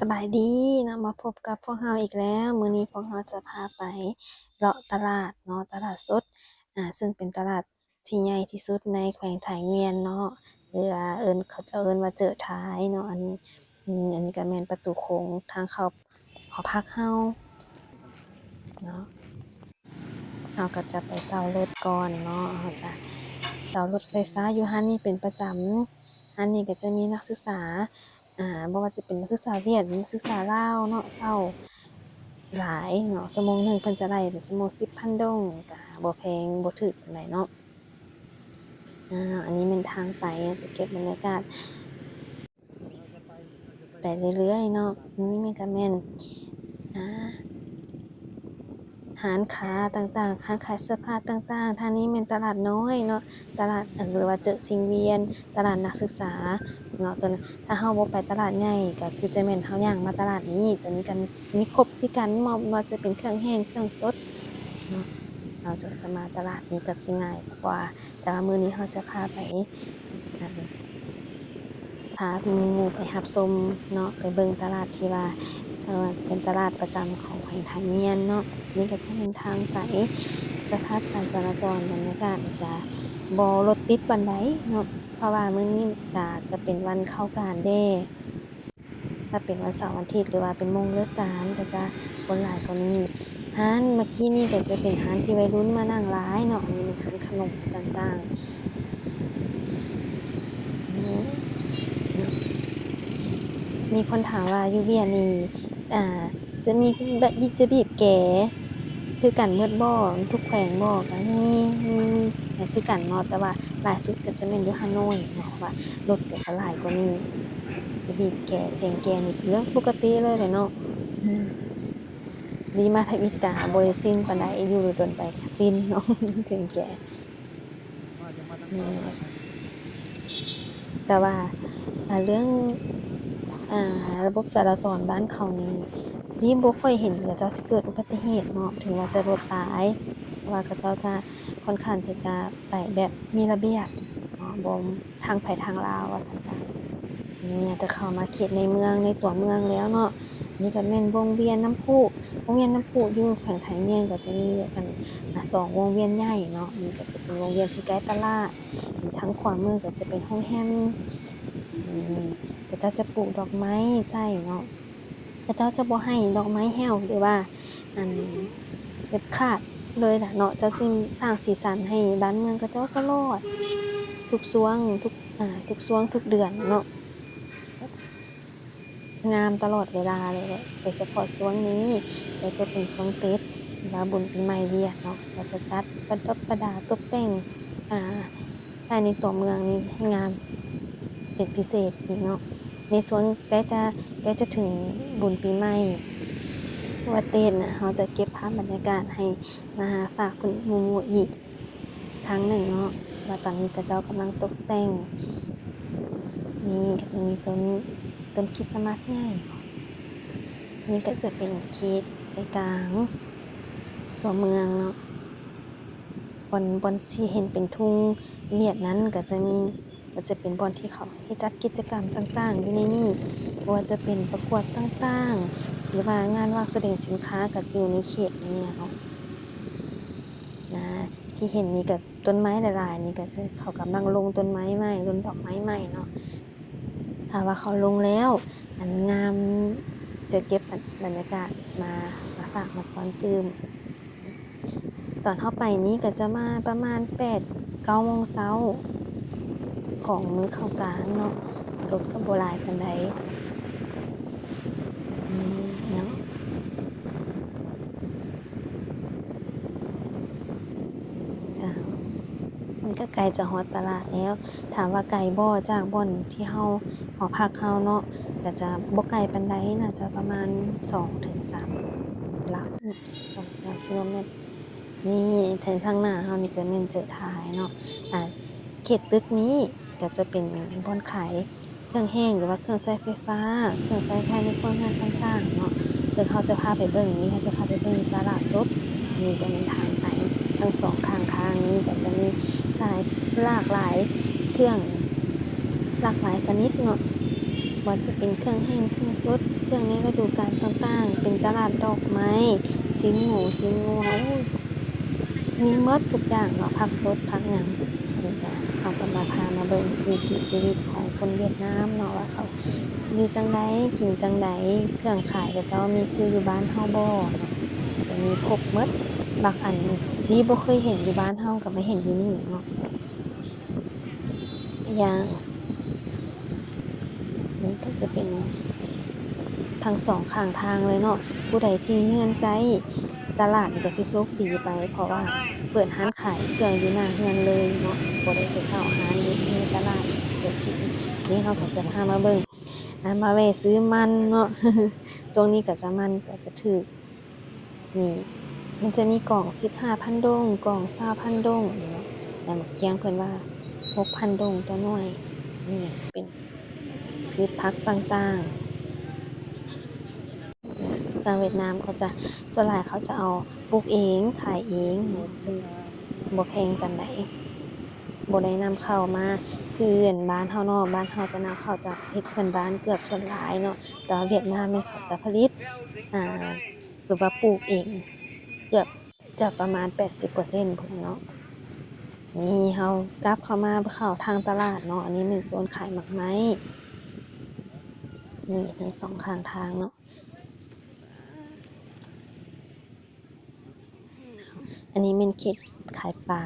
สบายดีเนาะมาพบกับพวกเราอีกแล้ว มื้อนี้พวกเราจะพาไปเลาะตลาดเนาะตลาดสดอ่าซึ่งเป็นตลาดที่ใหญ่ที่สุดในแขวงไถเมียนเนาะหรือว่าเอิ้นเขาจ้าเอิ้นว่าเจิดท้ายเนาะอันนี้อันนี้ก็แม่นประตูโค้งทางเข้าหอพักเฮาเนาะเราก็จะไปเช่ารถก่อนเนาะเราจะเช่ารถไฟฟ้าอยู่หั้นนี่เป็นประจำอันนี้ก็จะมีนักศึกษา อ่าบ่ว่าจะเป็นนักศึกษาเวียดนักศึกษาลาวเนาะเช่าหลายเนาะชั่วโมงหนึ่งเพิ่นจะได้เป็นชั่วโมง10,000ดงก็บ่แพงบ่ถูกปานใดเนาะอ่าอันนี้เป็นทางไปจะเก็บบรรยากาศไปเรื่อยๆเนาะนี่มันก็แม่นอ่าร้านค้าต่างๆร้าขายเสื้อผ้าต่างๆทางนี้แม่นตลาดน้อยเนาะตลาดหรือว่าเจอซิงเวียน ตลาดนักศึกษา เนาะตัวนั้ถ้าเฮาบ่ไปตลาดใหญ่ก็คือจะแม่นเฮาย่างมาตลาดนี้ ตัวนี้ก็มีมีครบที่กันบ่ว่าจะเป็นเครื่องแห้งเครื่องสดเนาะเราจะจะมาตลาดนี้ก็สิง่ายกว่า แต่ว่ามื้อนี้เฮาจะพาไปพาหมู่ไปรับชมเนาะไปเบิ่งตลาดที่ว่าจะเป็นตลาดประจำของแขวงไทยเมียนเนาะนี่ก็จะเป็นทางไปสภาพการจราจรบรรยากาศก็ บ่รถติดปานใดเนาะเพราะว่ามื้อนี้ก็จะเป็นวันเข้ากานเด้ ถ้าเป็นวันเสาร์วันอาทิตย์หรือว่าเป็นโมงเลิกงานก็จะคนหลายกว่านี้ร้านเมื่อกี้นี่ก็จะเป็นร้านที่วัยรุ่นมานั่งหลายเนาะอันนี้เป็นร้านขนมต่างๆ มีคนถามว่ายูเวียนี่อ่าจะมีแบบจะบีบแกคือกันเบิดบ่ทุกแขวงบ่ก็มีมี มีคือกันเนาะแต่ว่าหลายสุดก็จะแม่นอยู่ฮานอยเนาะว่ารถก็จะหลายกว่านี้จะบีบแกเสียงแกนี่เป็นเรื่องปกติเลยแหละเนาะอืมดีมาทวิตาบ่ได้สิ้นปานใดอยู่โดนไปก็สิ้นเนาะถึงแกนี่แต่ว่าอ่าเรื่องอ่าระบบจราจรบ้านเขานี่นี่บ่ค่อยเห็นเขาเจ้าสิเกิดอุบัติเหตุเนาะถึงว่าจะรถหลายเพราะ ว่าเขาเจ้าจะค่อนข้างที่จะไปแบบมีระเบียบบ่ทางไผทางลาวว่าซั่นจ้ะนี่จะเข้ามาเขตในเมืองในตัวเมืองแล้วเนาะนี่ก็แม่นวงเวียนน้ำพุวงเวียนน้ำพุอยู่แขวงไถเมียนก็จะมีกันสองวงเวียนใหญ่เนาะนี่ก็จะเป็นวงเวียนที่ใกล้ตลาดทางขวามือก็จะเป็นโรงแรมอืมเจ้าจะปลูกดอกไม้ใส่เนาะเขาเจ้าจะบ่ให้ดอกไม้แห้วหรือว่าอันเด็ดขาด เลยล่ะเนาะเจ้าจึงสร้างสีสันให้บ้านเมืองเขาเจ้าก็รอด ทุกช่วงทุกอ่าทุกช่วงทุกเดือนเนาะงามตลอดเวลาเลยแหละโดยเฉพาะช่วงนี้ก็จะเป็นช่วงเต็ดเวลาบุญปีใหม่เวียดเนาะจะจะจัดประดับประดาตกแต่งอ่าภายในตัวเมืองนี้ให้งามเป็นพิเศษอีกเนาะในช่วงใกล้จะใกล้จะถึงบุญปีใหม่ ว่าเต้นน่ะเราจะเก็บภาพบรรยากาศให้มาฝากคุณมู่ๆอีกครั้งหนึ่งเนาะว่าตอนนี้กระเจ้ากำลังตกแต่ง นี่ก็จะมีต้นต้นคริสต์มาสใหญ่นี่ก็จะเป็นเขตใจกลางตัวเมืองเนาะบอนบอนที่เห็นเป็นทุ่งเวียดนั้นก็จะมีก็จะเป็นบอนที่เขาให้จัดกิจกรรมต่างๆ อยู่ในนี่ว่าจะเป็นประกวดต่างๆ หรือว่างานวางแสดงสินค้าก็อยู่ในเขตนี้เนาะนะที่เห็นนี่ก็ต้นไม้หลายๆนี่ก็จะเขากำลังลงต้นไม้ใหม่ลงดอกไม้ใหม่เนาะถ้าว่าเขาลงแล้วอันงามจะเก็บบรรยากาศมามาฝากมาตอนตื่มตอนเข้าไปนี้ก็จะมาประมาณ8 9โมงเช้าของมื้อเข้ากลางเนาะรถก็บ่หลายปานใดนี่เนาะ จ้ะมัน ก็ไกลจากฮอดตลาดแล้ว ถามว่าไกลบ่จากบ่อนที่เฮาหอพักเฮาเนาะก็จะบ่ไกลปานใดน่าจะประมาณ2ถึง3หลัก2 3กิโลเมตรนี่ทางข้างหน้าเฮานี่จะแม่นเจอท้ายเนาะอ่าเขตตึกนี้ก็จะเป็นบ่อนขายเครื่องแห้งหรือว่าเครื่องใช้ไฟฟ้า เครื่องใช้ภายในครัวเรือนต่างๆเนาะเดี๋ยวเขาจะพาไปเบิ่งนี้เขาจะพาไปเบิ่งตลาดสดนี่จะเป็นทาง ทั้งสองข้างทางนี้ก็จะมีหลายหลากหลายเครื่องหลากหลายชนิดเนาะว่าจะเป็นเครื่องแห้งเครื่องสดเครื่องในฤดูกาลต่างๆ เป็นตลาดดอกไม้ชิ้นหมูชิ้นงัวโอ้ยมีมดทุกอย่างเนาะผักสดผักหยังนี่ก็เขาก็มาพามาเบิ่งวิถีชีวิตของคนเวียดนามเนาะว่าเขาอยู่จังไดกินจังไดเครื่องขายก็เจ้ามีคืออยู่บ้านเฮาบ่เนาะมีครบมด บางอันนี่บ่เคยเห็นอยู่บ้านเฮาก็มาเห็นอยู่นี่เนาะอย่างนี่ก็จะเป็นทั้งสองข้างทางเลยเนาะผู้ใดที่เฮือนใกล้ตลาดนี่ก็สิโชคดีไป เพราะว่าเปิดร้านขายเครื่องอยู่หน้าเฮือนเลยเนาะบ่ได้ไปเช่าร้านอยู่ในตลาดโจทีนี่เขาก็จะพามาเบิ่งอ่ามาแวซื้อมันเนาะช่วงนี้ก็จะมันก็จะถูกนี่ มันจะมีกล่อง15,000ดงกล่อง20,000ดงเนาะแต่หมกเกียงเพิ่นว่า6,000ดงต่อหน่วยนี่เป็นพืชพักต่างๆชาวเวียดนามเขาจะส่วนหลายเขาจะเอาปลูกเองขายเองจึงบ่แพงปานใดบ่ได้นำเข้ามาคืออันบ้านเฮาเนาะบ้านเฮาจะนำเข้าจากประเทศเพื่อนบ้านเกือบส่วนหลายเนาะแต่เวียดนามนี่เขาจะผลิตอ่าหรือว่าปลูกเอง กือบเกือบประมาณ 80%พุ่นเนาะนี่เฮากลับเข้ามาเข้าทางตลาดเนาะอันนี้เป็นโซนขายหมากไม้นี่ทั้งสองข้างทางเนาะอันนี้เป็นเขตขายปลา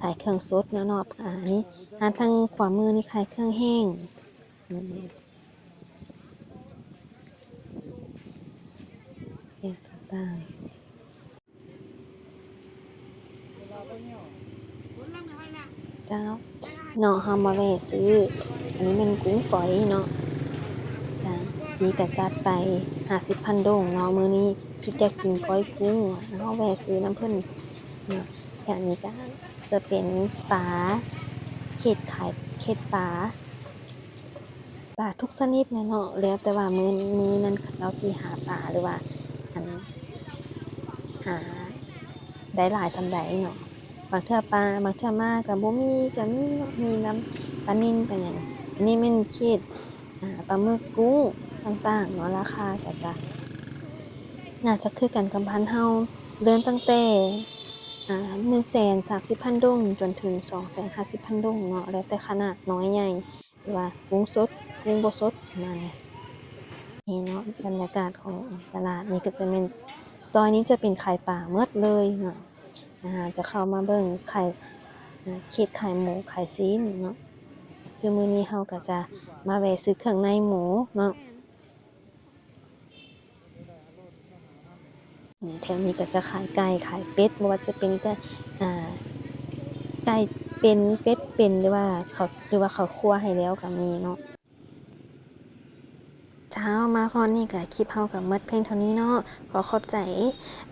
ขายเครื่องสดเนาะเนาะอันนี้อันทางขวามือนี่ขายเครื่องแห้งเรื่องต่างๆ เจ้าเนาะเฮามาแวะซื้อ อันนี้เป็นกุ้งฝอยเนาะจ้ะนี่ก็จัดไป50,000ดงเนาะมื้อนี้คิดอยากกินก้อยกุ้งเฮาแวะซื้อน้ำเพิ่นเนาะอย่างนี้ก็จะเป็นปลาเข็ดขายเข็ดปลาปลาทุกชนิดนะเนาะแล้วแต่ว่ามื้อมื้อนั้นเขาเจ้าสิหาปลาหรือว่าอันหาได้หลายสำใดเนาะ บางเทื่อปลาบางเทื่อมาก็บ่มีก็มีมีน้ำปลานิ่นปลาหยังอันนี้ม่นเข็ดปลาหมึกกุ้งต่างๆเนาะราคาก็จะน่าจะคือกันกับบ้านเฮาเริ่มตั้งแต่อ่งแสนสา130,000ดงจนถึง250,000ดงเนาะแล้วแต่ขนาดน้อยใหญ่หรือว่ากุ้งสดกุ้งบสดมาณนี้นี่เนาะบรรยากาศของตลาดนี่ก็จะเป็นซอยนี้จะเป็นขายปลาหมดเลยเนาะ จะเข้ามาเบิ่งขายอ่าเขียดขายหมูขายซีนเนาะคือมื้อนี้เฮาก็จะมาแวะซื้อเครื่องในหมูเนาะแถวนี้ก็จะขายไก่ขายเป็ดบ่ว่าจะเป็นก็อ่าไก่เป็นเป็ดเป็นหรือว่าเขาหรือว่าเขาคั่วให้แล้วก็มีเนาะ ละคอนนี้ก็คลิปเฮากับเมดเพลงเท่านี้เนาะขอขอบใจ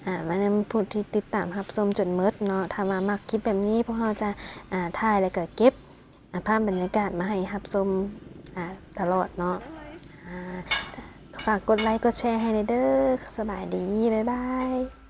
อ่ามานำผู้ที่ติดตามรับชมจนเมดเนาะถ้ามามักคลิปแบบนี้พวกเราจะอ่าถ่ายแล้วก็เก็บภาพบรรยากาศมาให้รับชมอ่าตลอดเนาะฝากกดไลค์กดแชร์ให้หน่อยเด้อสบายดีบ๊ายบาย